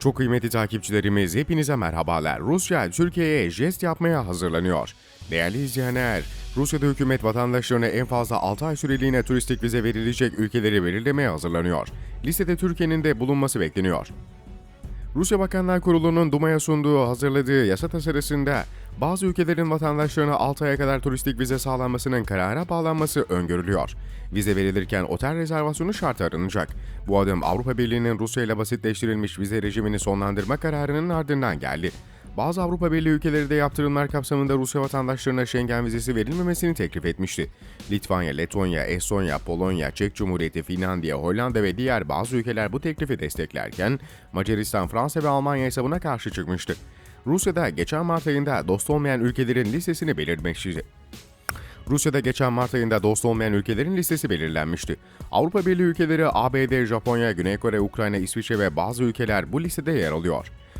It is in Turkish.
Çok kıymetli takipçilerimiz hepinize merhabalar. Rusya Türkiye'ye jest yapmaya hazırlanıyor. Değerli izleyenler, Rusya'da hükümet vatandaşlarına en fazla 6 ay süreliğine turistik vize verilecek ülkeleri belirlemeye hazırlanıyor. Listede Türkiye'nin de bulunması bekleniyor. Rusya Bakanlar Kurulu'nun Duma'ya sunduğu hazırladığı yasa tasarısında bazı ülkelerin vatandaşlarına 6 aya kadar turistik vize sağlanmasının karara bağlanması öngörülüyor. Vize verilirken otel rezervasyonu şart aranacak. Bu adım Avrupa Birliği'nin Rusya ile basitleştirilmiş vize rejimini sonlandırma kararının ardından geldi. Bazı Avrupa Birliği ülkeleri de yaptırımlar kapsamında Rusya vatandaşlarına Schengen vizesi verilmemesini teklif etmişti. Litvanya, Letonya, Estonya, Polonya, Çek Cumhuriyeti, Finlandiya, Hollanda ve diğer bazı ülkeler bu teklifi desteklerken Macaristan, Fransa ve Almanya ise buna karşı çıkmıştı. Rusya'da geçen Mart ayında dost olmayan ülkelerin listesini belirtmişti. Rusya'da geçen Mart ayında dost olmayan ülkelerin listesi belirlenmişti. Avrupa Birliği ülkeleri ABD, Japonya, Güney Kore, Ukrayna, İsviçre ve bazı ülkeler bu listede yer alıyor.